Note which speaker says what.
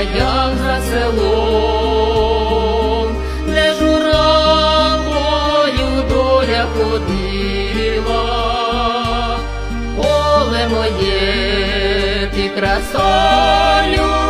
Speaker 1: краях за селом, де журавою доля ходила, поле моє ти красалю.